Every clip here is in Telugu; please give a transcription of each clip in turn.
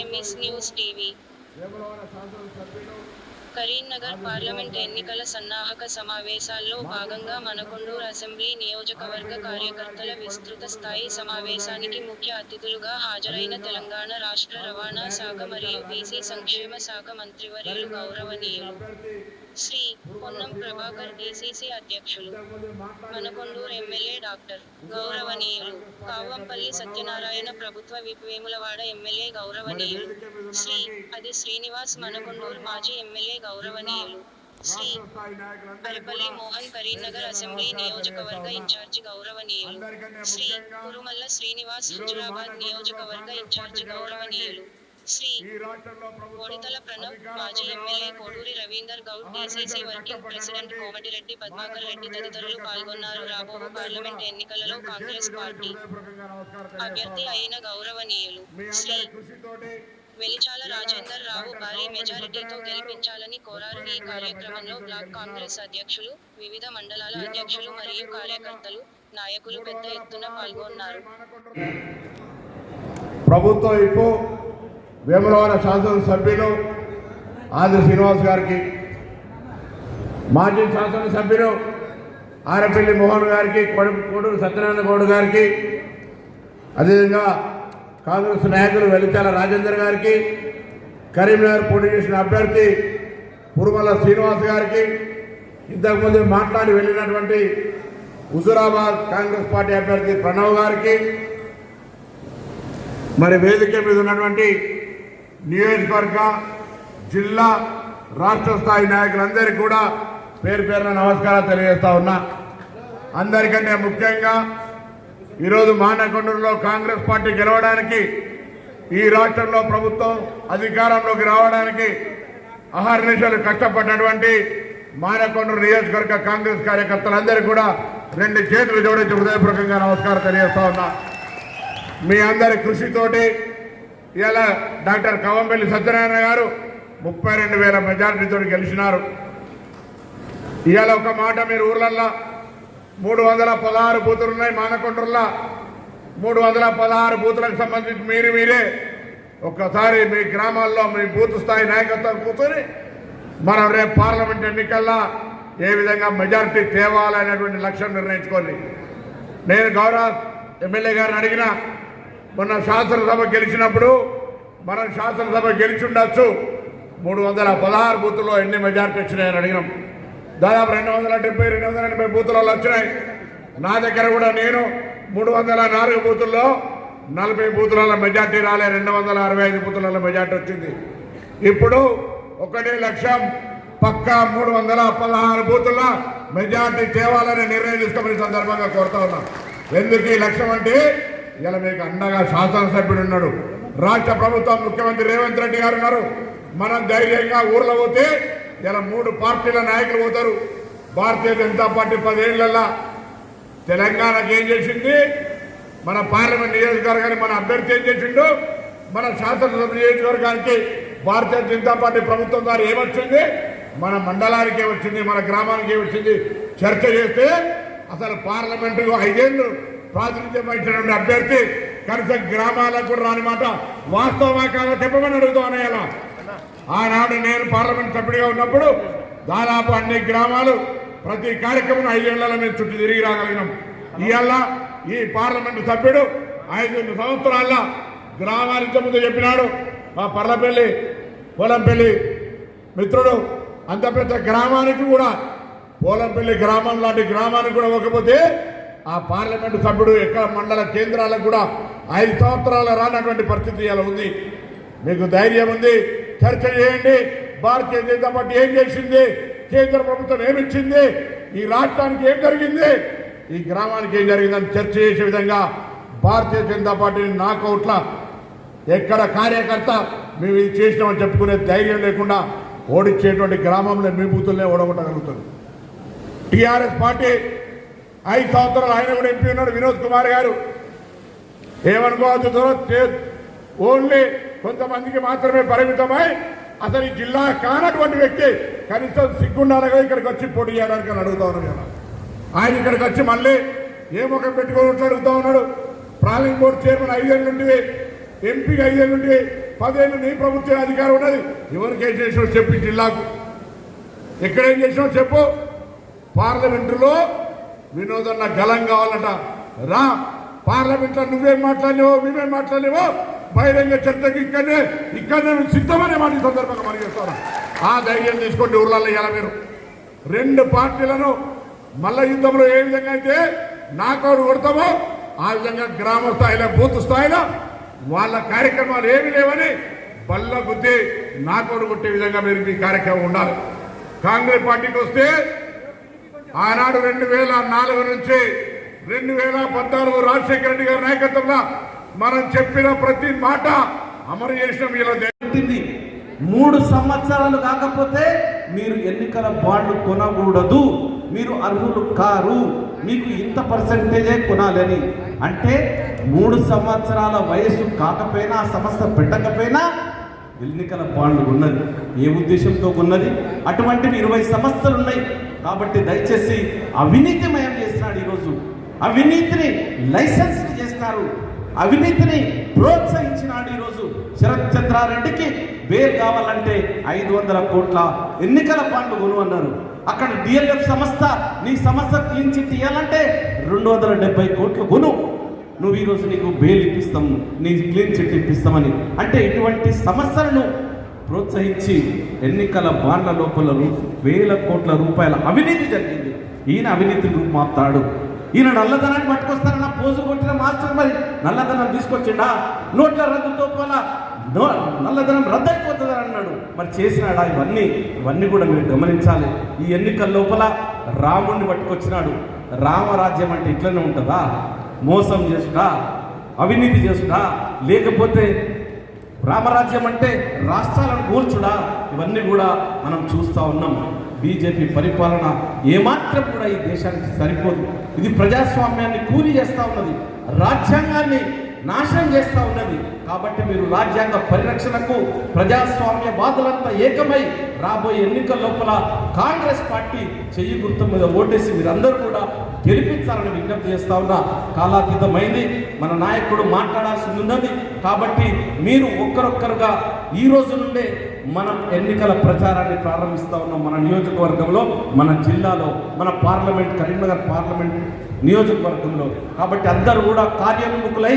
న్యూస్ టీవీ కరీంనగర్ పార్లమెంట్ ఎన్నికల సన్నాహక సమావేశాల్లో భాగంగా మనకొండూరు అసెంబ్లీ నియోజకవర్గ కార్యకర్తల విస్తృత స్థాయి సమావేశానికి ముఖ్య అతిథులుగా హాజరైన తెలంగాణ రాష్ట్ర రవాణా శాఖ మరియు బీసీ సంక్షేమ శాఖ మంత్రివర్యులు గౌరవనీయులు. శ్రీ పొన్నం ప్రభాకర్ డీసీసీ అధ్యక్షులు మనకొండూరు ఎమ్మెల్యే డాక్టర్ గౌరవనీయులు కావంపల్లి సత్యనారాయణ ప్రభుత్వ విప్ వేములవాడ ఎమ్మెల్యే గౌరవనీయులు శ్రీ అది శ్రీనివాస్ మనకొండూరు మాజీ ఎమ్మెల్యే గౌరవనీయులు శ్రీ అరపల్లి మోహన్ కరీంనగర్ అసెంబ్లీ నియోజకవర్గ ఇన్ఛార్జి గౌరవనీయులు శ్రీ ముఖ్యంగా కురుమల్ల శ్రీనివాస్ హుజురాబాద్ నియోజకవర్గ ఇన్ఛార్జి గౌరవనీయులు శ్రీ కోడితల ప్రణబ్ అధికారంలోకి మాజీ MLA Koduri Ravinder Goud DCC working president Komatireddy Padmakar Reddy తదితరులు పాల్గొన్నారు. రాబోవు పార్లమెంట్ ఎన్నికలలో కాంగ్రెస్ పార్టీ అభ్యర్థి అయిన గౌరవనీయులు శ్రీ వెలిచాల రాజేందర్ రావు భారీ మెజారిటీతో గెలిపించాలని కోరారు. ఈ కార్యక్రమంలో బ్లాక్ కాంగ్రెస్ అధ్యక్షులు వివిధ మండలాల అధ్యక్షులు మరియు కార్యకర్తలు నాయకులు పెద్ద ఎత్తున పాల్గొన్నారు. ప్రభుత్వం వేములవాడ శాసనసభ్యులు ఆంధ్ర శ్రీనివాస్ గారికి మాజీ శాసనసభ్యులు ఆరపల్లి మోహన్ గారికి కొడుకు సత్యనారాయణ గౌడ్ గారికి అదేవిధంగా కాంగ్రెస్ నాయకులు వెలిచాల రాజేందర్ గారికి కరీంనగర్ పోటీ చేసిన అభ్యర్థి పురుమల శ్రీనివాస్ గారికి ఇంతకుముందు మాట్లాడి వెళ్ళినటువంటి హుజురాబాద్ కాంగ్రెస్ పార్టీ అభ్యర్థి ప్రణవ్ గారికి మరి వేదిక మీద ఉన్నటువంటి నియోజకవర్గ జిల్లా రాష్ట్ర స్థాయి నాయకులందరికీ కూడా పేరు పేరున నమస్కారాలు తెలియజేస్తా ఉన్నా. అందరికంటే ముఖ్యంగా ఈరోజు మానకొండూరులో కాంగ్రెస్ పార్టీ గెలవడానికి ఈ రాష్ట్రంలో ప్రభుత్వం అధికారంలోకి రావడానికి అహర్నిశలు కష్టపడినటువంటి మానకొండూరు నియోజకవర్గ కాంగ్రెస్ కార్యకర్తలందరికీ కూడా రెండు చేతులు జోడించి హృదయపూర్వకంగా నమస్కారం తెలియజేస్తా ఉన్నా. మీ అందరి కృషితోటి ఇలా డాక్టర్ కవంపల్లి సత్యనారాయణ గారు ముప్పై రెండు వేల మెజార్టీతో గెలిచినారు. ఇవాళ ఒక మాట మీరు ఊర్లల్లో మూడు వందల పదహారు బూతులు ఉన్నాయి మానకొండూరులో. మూడు వందల పదహారు బూతులకు సంబంధించి మీరు మీరే ఒక్కసారి మీ గ్రామాల్లో మీ బూత్ స్థాయి నాయకత్వం కూర్చొని మనం రేపు పార్లమెంట్ ఎన్నికల్లో ఏ విధంగా మెజారిటీ తేవాలనేటువంటి లక్ష్యం నిర్ణయించుకోండి. నేను గౌరవ ఎమ్మెల్యే గారిని అడిగిన మొన్న శాసనసభ గెలిచినప్పుడు మనం శాసనసభ గెలిచుండొచ్చు. మూడు వందల పదహారు బూతుల్లో ఎన్ని మెజార్టీ వచ్చినాయని అడిగినాం. దాదాపు రెండు వందల డెబ్బై రెండు వందల ఎనభై బూతులలో వచ్చినాయి. నా దగ్గర కూడా నేను మూడు వందల నాలుగు బూతుల్లో నలభై బూతులలో మెజార్టీ రాలే రెండు వందల అరవై ఐదు బూతులలో మెజార్టీ వచ్చింది. ఇప్పుడు ఒకటి లక్షం పక్కా మూడు వందల పదహారు బూతుల్లో మెజార్టీ తేవాలని నిర్ణయం తీసుకోమని సందర్భంగా కోరుతా ఉన్నాం. ఎందుకు ఈ లక్ష్యం అంటే ఇలా మీకు అండగా శాసనసభ్యుడు ఉన్నాడు. రాష్ట్ర ప్రభుత్వం ముఖ్యమంత్రి రేవంత్ రెడ్డి గారు ఉన్నారు. మనం ధైర్యంగా ఊర్లో పోతే ఇలా మూడు పార్టీల నాయకులు పోతారు. భారతీయ జనతా పార్టీ పదేళ్ళలో తెలంగాణకి ఏం చేసింది? మన పార్లమెంట్ నియోజకవర్గానికి మన అభ్యర్థి ఏం చేసిండు? మన శాసనసభ నియోజకవర్గానికి భారతీయ జనతా పార్టీ ప్రభుత్వం ద్వారా ఏమొచ్చింది మన మండలానికి ఏమొచ్చింది మన గ్రామానికి ఏమొచ్చింది చర్చ చేస్తే అసలు పార్లమెంటు ఐదేళ్ళు ప్రాతినిధ్యం వహించినటువంటి అభ్యర్థి కనీసం గ్రామాలకు కూడా రాని మాట వాస్తవమా కాదో చెప్పమని అడుగుతాం అనేలా ఆనాడు నేను పార్లమెంట్ సభ్యుడిగా ఉన్నప్పుడు దాదాపు అన్ని గ్రామాలు ప్రతి కార్యక్రమం ఐదేళ్ళలో మేము చుట్టూ తిరిగి రాగలిగినాం. ఇవాళ ఈ పార్లమెంటు సభ్యుడు ఐదు సంవత్సరాల్లో గ్రామానికి ముందు చెప్పినాడు. మా పర్లపల్లి పోలంపల్లి మిత్రుడు. అంత పెద్ద గ్రామానికి కూడా పోలంపల్లి గ్రామం లాంటి గ్రామానికి కూడా ఇవ్వకపోతే ఆ పార్లమెంటు సభ్యుడు ఎక్కడ మండల కేంద్రాలకు కూడా ఐదు సంవత్సరాలు రానటువంటి పరిస్థితి ఇలా ఉంది. మీకు ధైర్యం ఉంది. చర్చ చేయండి. భారతీయ జనతా పార్టీ ఏం చేసింది? కేంద్ర ప్రభుత్వం ఏమిచ్చింది ఈ రాష్ట్రానికి ఏం జరిగింది? ఈ గ్రామానికి ఏం జరిగిందని చర్చ చేసే విధంగా భారతీయ జనతా పార్టీని నాకౌట్ల ఎక్కడ కార్యకర్త మేము ఇది చేసినామని చెప్పుకునే ధైర్యం లేకుండా ఓడించేటువంటి గ్రామంలో మీ బూతులనే ఓడగొట్టగలుగుతుంది టీఆర్ఎస్ పార్టీ ఐదు సంవత్సరాలు ఆయన కూడా ఎంపీ ఉన్నాడు వినోద్ కుమార్ గారు. ఏమనుకోవద్దు చే- ఓన్లీ కొంతమందికి మాత్రమే పరిమితమై అసలు ఈ జిల్లా కానటువంటి వ్యక్తి కనీసం సిగ్గుండాలగా ఇక్కడికి వచ్చి పోటీ చేయడానికి అని అడుగుతా ఉన్నాను నేను. ఆయన ఇక్కడికి వచ్చి మళ్ళీ ఏ ముఖం పెట్టుకొని అడుగుతా ఉన్నాడు. ప్రాలింగ్ బోర్డు చైర్మన్ ఐదేళ్ళు నుండి ఎంపీకి ఐదేళ్ళు నుండి పదేళ్ళు నీ ప్రభుత్వ అధికారం ఉన్నది. ఎవరికేం చేసావు చెప్పి జిల్లాకు. ఎక్కడేం చేసావు చెప్పు. పార్లమెంటులో వినోదన్న గలం కావాలంట. రా పార్లమెంట్లో నువ్వేం మాట్లాడినావో మేమేం మాట్లాడలేవో బహిరంగ చర్చకి ఇక్కడనే ఇక్కడనే మేము సిద్ధమనే మాట ఈ సందర్భంగా మనం చేస్తాను ఆ ధైర్యం తీసుకోండి ఊర్లలో ఇలా మీరు. రెండు పార్టీలను మల్ల యుద్ధంలో ఏ విధంగా అయితే నాకౌట్ కొడతామో ఆ విధంగా గ్రామ స్థాయిలో బూత్ స్థాయిలో వాళ్ళ కార్యక్రమాలు ఏమి లేవని బల్ల బుద్ధి నాకౌట్ కొట్టే విధంగా మీరు మీ కార్యక్రమం ఉండాలి. కాంగ్రెస్ పార్టీకి వస్తే ఆనాడు రెండు వేల నాలుగు నుంచి రెండు వేల పద్నాలుగు రాజశేఖర రెడ్డి గారి నాయకత్వంలో మనం చెప్పిన ప్రతి మాట అమలు చేసిన ఇలా మూడు సంవత్సరాలు కాకపోతే మీరు ఎన్నికల బాండ్లు కొనకూడదు. మీరు అర్హులు కారు. మీకు ఇంత పర్సంటేజే కొనాలని. అంటే మూడు సంవత్సరాల వయసు కాకపోయినా ఆ సంస్థ పెట్టకపోయినా ఎన్నికల బాండ్లు ఉన్నది. ఏ ఉద్దేశంతో ఉన్నది అటువంటివి ఇరవై సంస్థలు ఉన్నాయి కాబట్టి దయచేసి అవినీతిమయం చేస్తున్నాడు ఈరోజు. అవినీతిని లైసెన్స్ చేస్తారు. అవినీతిని ప్రోత్సహించినాడు ఈరోజు. శరత్ చంద్రారెడ్డికి బేర్ కావాలంటే ఐదు వందల కోట్ల ఎన్నికల పాండు కొను అన్నారు అక్కడ డిఎల్ఎఫ్ సంస్థ నీ సంస్థ క్లీన్ చిట్ ఇవ్వాలంటే రెండు వందల డెబ్బై కోట్లు కొను. నువ్వు ఈరోజు నీకు బెయిల్ ఇప్పిస్తాము నీ క్లీన్ చిట్ ఇప్పిస్తామని. అంటే ఇటువంటి సమస్యలను ప్రోత్సహించి ఎన్నికల బాండ్ల లోపల వేల కోట్ల రూపాయల అవినీతి జరిగింది. ఈయన అవినీతి మాపుతాడు ఈయన నల్లధనాన్ని పట్టుకొస్తారన్న పోజు కొట్టిన మాస్టర్ మరి నల్లధనం తీసుకొచ్చిండా? నోట్ల రద్దుతో పోలా నల్లధనం రద్దయిపోతుంది అన్నాడు. మరి చేసినాడా ఇవన్నీ? ఇవన్నీ కూడా మీరు గమనించాలి. ఈ ఎన్నికల లోపల రాముణ్ణి పట్టుకొచ్చినాడు. రామరాజ్యం అంటే ఇట్లనే ఉంటుందా? మోసం చేసుడా? అవినీతి చేసుడా? లేకపోతే రామరాజ్యం అంటే రాష్ట్రాలను కూల్చుడా? ఇవన్నీ కూడా మనం చూస్తూ ఉన్నాం. బీజేపీ పరిపాలన ఏమాత్రం కూడా ఈ దేశానికి సరిపోదు. ఇది ప్రజాస్వామ్యాన్ని కూలి చేస్తూ ఉన్నది. రాజ్యాంగాన్ని నాశనం చేస్తూ ఉన్నది. కాబట్టి మీరు రాజ్యాంగ పరిరక్షణకు ప్రజాస్వామ్య బాధలంతా ఏకమై రాబోయే ఎన్నికల లోపల కాంగ్రెస్ పార్టీ చెయ్యి గుర్తు మీద ఓటేసి మీరందరూ కూడా గెలిపించాలని విజ్ఞప్తి చేస్తా ఉన్నా. కాలాతీతమైంది. మన నాయకుడు మాట్లాడాల్సి ఉన్నది. కాబట్టి మీరు ఒక్కరొక్కరుగా ఈ రోజు నుండే మనం ఎన్నికల ప్రచారాన్ని ప్రారంభిస్తా ఉన్నాం. మన నియోజకవర్గంలో మన జిల్లాలో మన పార్లమెంట్ కరీంనగర్ పార్లమెంట్ నియోజకవర్గంలో. కాబట్టి అందరూ కూడా కార్యోన్ముఖులై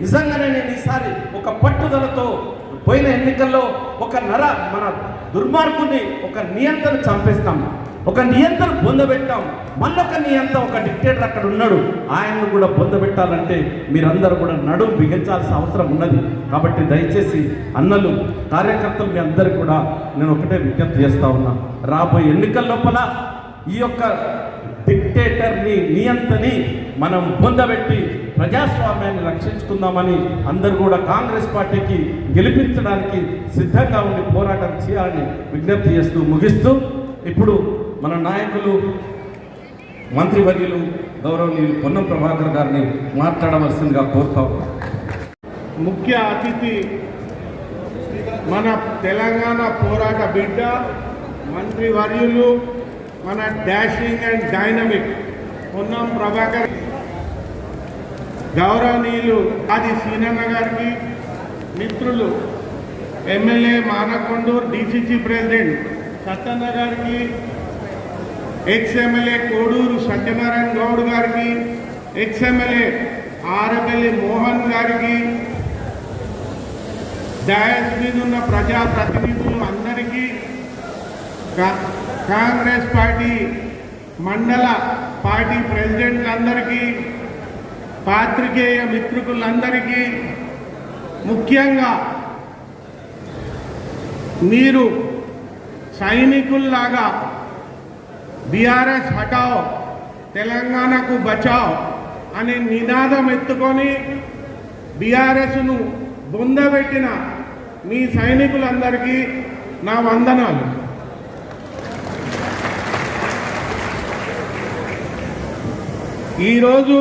నిజంగానే నేను ఈసారి ఒక పట్టుదలతో పోయిన ఎన్నికల్లో ఒక నర మన దుర్మార్గుని ఒక నియంత్రణ చంపేస్తాము ఒక నియంత్రణ పొందబెట్టాం. మళ్ళొక నియంత్రణ ఒక డిక్టేటర్ అక్కడ ఉన్నాడు. ఆయనను కూడా పొందబెట్టాలంటే మీరందరూ కూడా నడుం బిగించాల్సిన అవసరం ఉన్నది. కాబట్టి దయచేసి అన్నలు కార్యకర్తలు మీ అందరికీ కూడా నేను ఒకటే విజ్ఞప్తి చేస్తా ఉన్నా. రాబోయే ఎన్నికల లోపల ఈ యొక్క డిక్టేటర్ని నియంతని మనం పొందబెట్టి ప్రజాస్వామ్యాన్ని రక్షించుకుందామని అందరూ కూడా కాంగ్రెస్ పార్టీకి గెలిపించడానికి సిద్ధంగా ఉండి పోరాటం చేయాలని విజ్ఞప్తి చేస్తూ ముగిస్తూ ఇప్పుడు మన నాయకులు మంత్రివర్యులు గౌరవనీయులు పొన్నం ప్రభాకర్ గారిని మాట్లాడవలసిందిగా కోరుతాం ముఖ్య అతిథి మన తెలంగాణ పోరాట బిడ్డ మంత్రి వర్యులు మన dashing and dynamic Ponnam Prabhakar గౌరవనీయులు ఆది సీనన్న గారికి మిత్రులు MLA Manakondur DCC president Sattanna గారికి ఎక్స్ కోడూరు సత్యనారాయణ గౌడ్ గారికి ఎక్స్ ఆరపల్లి మోహన్ గారికి డయాస్ మీద ఉన్న ప్రజాప్రతినిధులు అందరికీ కాంగ్రెస్ పార్టీ మండల పార్టీ ప్రెసిడెంట్లందరికీ పాత్రికేయ మిత్రుకులందరికీ ముఖ్యంగా మీరు సైనికుల్లాగా బీఆర్ఎస్ హటావ్ తెలంగాణకు బచావ్ అనే నినాదం ఎత్తుకొని బీఆర్ఎస్ను బొందబెట్టిన మీ సైనికులందరికీ నా వందనాలు. ఈరోజు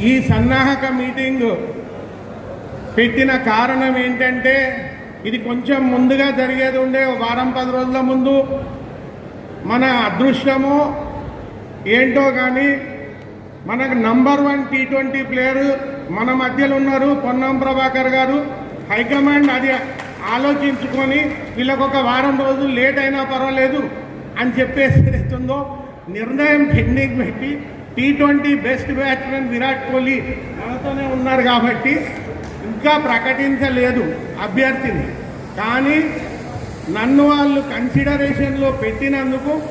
ఈ సన్నాహక మీటింగ్ పెట్టిన కారణం ఏంటంటే ఇది కొంచెం ముందుగా జరిగేది ఉండే వారం పది రోజుల ముందు మన అదృష్టము ఏంటో కానీ మనకు number one T twenty player మన మధ్యలో ఉన్నారు పొన్నం ప్రభాకర్ గారు. హైకమాండ్ అది ఆలోచించుకొని వీళ్ళకు ఒక వారం రోజులు లేట్ అయినా పర్వాలేదు అని చెప్పేసి ఏదైతుందో నిర్ణయం పెండింగ్ పెట్టి T twenty best batsmen Virat Kohli మనతోనే ఉన్నారు కాబట్టి ఇంకా ప్రకటించలేదు అభ్యర్థిని. కానీ నన్ను వాళ్ళు కన్సిడరేషన్లో పెట్టినందుకు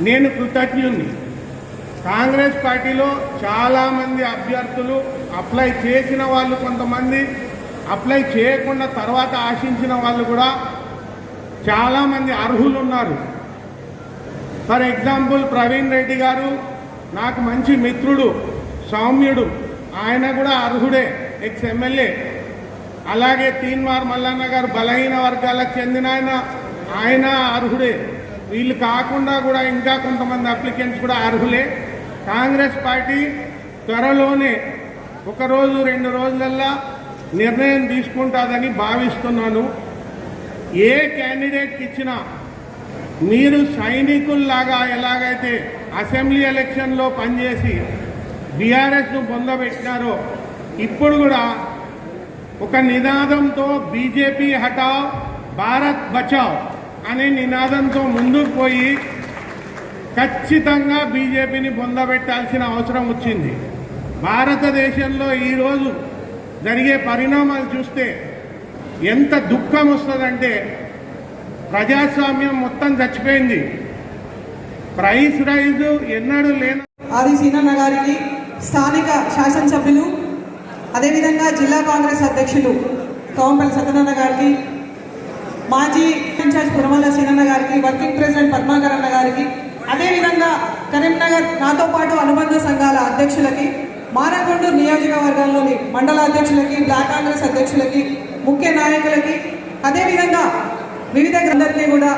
నేను కృతజ్ఞుణ్ణి. కాంగ్రెస్ పార్టీలో చాలామంది అభ్యర్థులు అప్లై చేసిన వాళ్ళు కొంతమంది అప్లై చేయకుండా తర్వాత ఆశించిన వాళ్ళు కూడా చాలామంది అర్హులు ఉన్నారు ఫర్ ఎగ్జాంపుల్ ప్రవీణ్ రెడ్డి గారు నాకు మంచి మిత్రుడు సౌమ్యుడు. ఆయన కూడా అర్హుడే ఎక్స్ ఎమ్మెల్యే. అలాగే తీన్మార్ మల్లన్న గారు బలహీన వర్గాలకు చెందిన ఆయన ఆయన అర్హుడే. వీళ్ళు కాకుండా కూడా ఇంకా కొంతమంది అప్లికెంట్స్ కూడా అర్హులే. కాంగ్రెస్ పార్టీ త్వరలోనే ఒకరోజు రెండు రోజులల్లా నిర్ణయం తీసుకుంటుందని భావిస్తున్నాను. ఏ క్యాండిడేట్కి ఇచ్చినా మీరు సైనికుల్లాగా ఎలాగైతే అసెంబ్లీ ఎలక్షన్లో పనిచేసి బీఆర్ఎస్ను పొందబెట్టినారో ఇప్పుడు కూడా ఒక నినాదంతో బీజేపీ హటావ్ భారత్ బచావ్ అనే నినాదంతో ముందుకు పోయి ఖచ్చితంగా బీజేపీని పొందబెట్టాల్సిన అవసరం వచ్చింది. భారతదేశంలో ఈరోజు జరిగే పరిణామాలు చూస్తే ఎంత దుఃఖం వస్తుందంటే ప్రజాస్వామ్యం మొత్తం చచ్చిపోయింది. ప్రైస్ రైజు ఎన్నడూ లేని ఆది సీనన్న గారికి స్థానిక శాసనసభ్యులు అదేవిధంగా జిల్లా కాంగ్రెస్ అధ్యక్షులు కోంపల్లి సత్యనారాయణ గారికి మాజీ ఇన్ఛార్జ్ పురమల్ల సీనన్న గారికి వర్కింగ్ ప్రెసిడెంట్ పద్మాకర్ అన్న గారికి అదేవిధంగా కరీంనగర్ నాతో పాటు అనుబంధ సంఘాల అధ్యక్షులకి మానకొండూరు నియోజకవర్గంలోని మండల అధ్యక్షులకి బ్లాక్ కాంగ్రెస్ అధ్యక్షులకి ముఖ్య నాయకులకి అదేవిధంగా వివిధ అందరికీ కూడా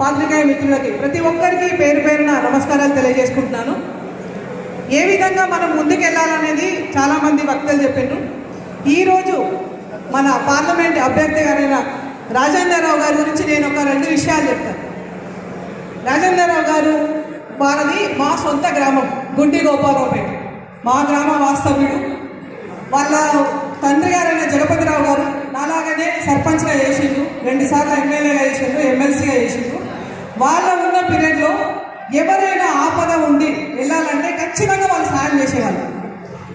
పాత్రికేయ మిత్రులకి ప్రతి ఒక్కరికి పేరు పేరున నమస్కారాలు తెలియజేసుకుంటున్నాను. ఏ విధంగా మనం ముందుకెళ్ళాలనేది చాలామంది వక్తలు చెప్పారు ఈరోజు మన పార్లమెంట్ అభ్యర్థి గారైన రాజేంద్రరావు గారి గురించి నేను ఒక రెండు విషయాలు చెప్తాను రాజేంద్రరావు గారు వారిది మా సొంత గ్రామం గుడ్డి గోపాలరావుపేట మా గ్రామ వాస్తవ్యుడు. వాళ్ళ తండ్రి గారైన జగపతిరావు గారు నాలాగానే సర్పంచ్గా చేసిండు రెండుసార్లు ఎమ్మెల్యేగా చేసిండు ఎమ్మెల్సీగా చేసిండు వాళ్ళ ఉన్న పీరియడ్లో ఎవరైనా ఆపద ఉండి వెళ్ళాలంటే ఖచ్చితంగా వాళ్ళు సాయం చేసేవాళ్ళు.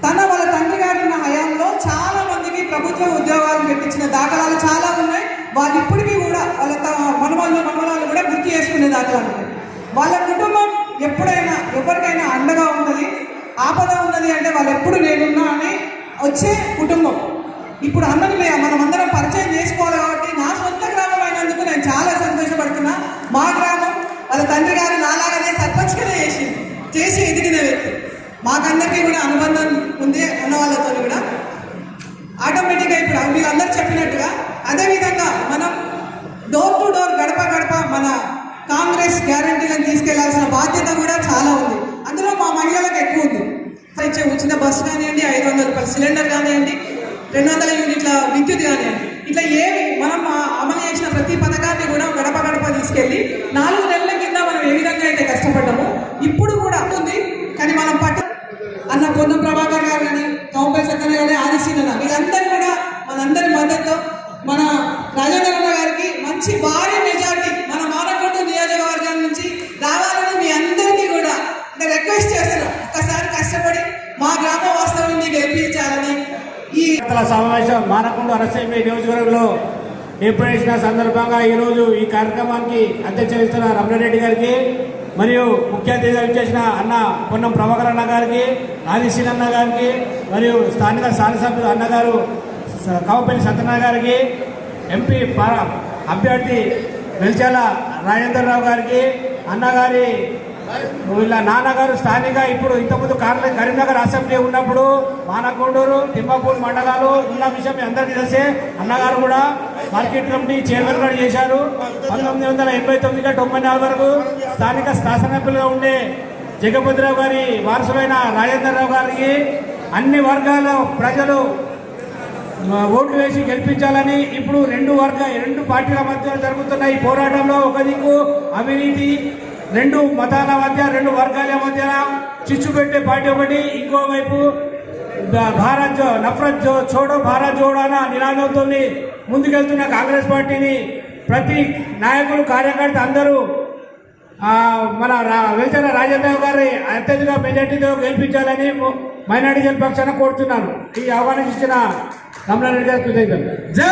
తన వాళ్ళ తండ్రి గారు ఉన్న హయాంలో చాలా మందికి ప్రభుత్వ ఉద్యోగాలు పెట్టించిన దాఖలాలు చాలా ఉన్నాయి. వాళ్ళు ఇప్పటికీ కూడా వాళ్ళ త- మనవాళ్ళు మనవరాలు కూడా గుర్తు చేసుకునే దాఖలాలు ఉన్నాయి. వాళ్ళ కుటుంబం ఎప్పుడైనా ఎవరికైనా అండగా ఉన్నది ఆపద ఉన్నది అంటే వాళ్ళు ఎప్పుడు నేనున్నా అని వచ్చే కుటుంబం. ఇప్పుడు అన్నది మనం అందరం పరిచయం చేసుకోవాలి కాబట్టి నా సొంత గ్రామం అయినందుకు నేను చాలా సంతోషపడుతున్నా. మా గ్రామం వాళ్ళ తండ్రి గారు నాలాగానే సర్పంచ్గానే చేసింది. చేసి ఎదిగిన వ్యక్తి. మాకందరికీ కూడా అనుబంధం ఉంది అన్న వాళ్ళతో కూడా ఆటోమేటిక్గా ఇప్పుడు అందరు చెప్పినట్టుగా అదేవిధంగా మనం డోర్ టు డోర్ గడప గడప మన కాంగ్రెస్ గ్యారంటీలను తీసుకెళ్ళాల్సిన బాధ్యత కూడా చాలా ఉంది. అందులో మా మహిళలకు ఎక్కువ ఉంది. ఇచ్చే ఉచిత బస్సు కానివ్వండి ఐదు వందల రూపాయల సిలిండర్ కానివ్వండి రెండు వందల యూనిట్ల విద్యుత్ కానివ్వండి. ఇట్లా ఏవి మనం అమలు చేసిన ప్రతి పథకాన్ని కూడా గడప గడప తీసుకెళ్ళి నాలుగు నెలల కింద మనం ఏ విధంగా అయితే కష్టపడ్డామో ఇప్పుడు కూడా ఉంది కానీ మనం పట్ట అన్న పొన్నం ప్రభాకర్ గారు కానీ కౌంపై సత్తన్న గారి ఆదిశీలన వీళ్ళందరూ కూడా మనందరి మద్దతు మన రాజేంద్ర గారికి మంచి భారీ మెజార్టీ మన మానకొండ నియోజకవర్గం నుంచి రావాలని మీ అందరికీ కూడా అంటే రిక్వెస్ట్ చేస్తున్నాం. ఒకసారి కష్టపడి మా గ్రామ వాస్తవం గెలిపించాలని ఈ సమావేశం మానకొండ అరసేమి నియోజకవర్గంలో ఏర్పాటు సందర్భంగా ఈరోజు ఈ కార్యక్రమానికి అధ్యక్ష వహిస్తున్న రమణారెడ్డి గారికి మరియు ముఖ్య అతిథిగా ఇచ్చేసిన అన్న పొన్నం ప్రభాకర్ అన్న గారికి ఆదిశీల్ అన్న గారికి మరియు స్థానిక శాసనసభ్యులు అన్నగారు స- కావపల్లి సత్యనారాయణ గారికి ఎంపీ అభ్యర్థి వెల్చాల రాజేంద్రరావు గారికి అన్నగారి వీళ్ళ నాన్నగారు స్థానిక ఇప్పుడు ఇంతకుముందు కార్ల కరీంనగర్ అసెంబ్లీ ఉన్నప్పుడు మానకొండూరు తిమ్మపూర్ మండలాలు ఉన్న విషయం మీ అందరికీ తెలిసే అన్నగారు కూడా మార్కెట్ కమిటీ చైర్మన్ కూడా చేశారు. పంతొమ్మిది వందల ఎనభై తొమ్మిదిగా తొంభై నాలుగు వరకు స్థానిక శాసనసభ్యులుగా ఉండే జగపతిరావు గారి వారసులైన రాజేంద్రరావు గారికి అన్ని వర్గాల ప్రజలు ఓట్లు వేసి గెలిపించాలని ఇప్పుడు రెండు వర్గ రెండు పార్టీల మధ్య జరుగుతున్న ఈ పోరాటంలో ఒక దిక్కు అవినీతి రెండు మతాల మధ్య రెండు వర్గాల మధ్య చిచ్చు పెట్టే పార్టీ ఒకటి ఇంకోవైపు భారత్ జో నఫరత్ జో చోడో భారత్ జోడో అన్న నినాదంతో ముందుకెళ్తున్న కాంగ్రెస్ పార్టీని ప్రతి నాయకులు కార్యకర్త అందరూ మన రా- వెల్చర రాజేంద్ర గారి అత్యధిక మెజార్టీతో గెలిపించాలని మైనార్టీ జన పక్షాన కోరుతున్నాను. ఈ ఆహ్వానం ఇచ్చిన కమలారెడ్డి గారు కృతజ్ఞతలు. జై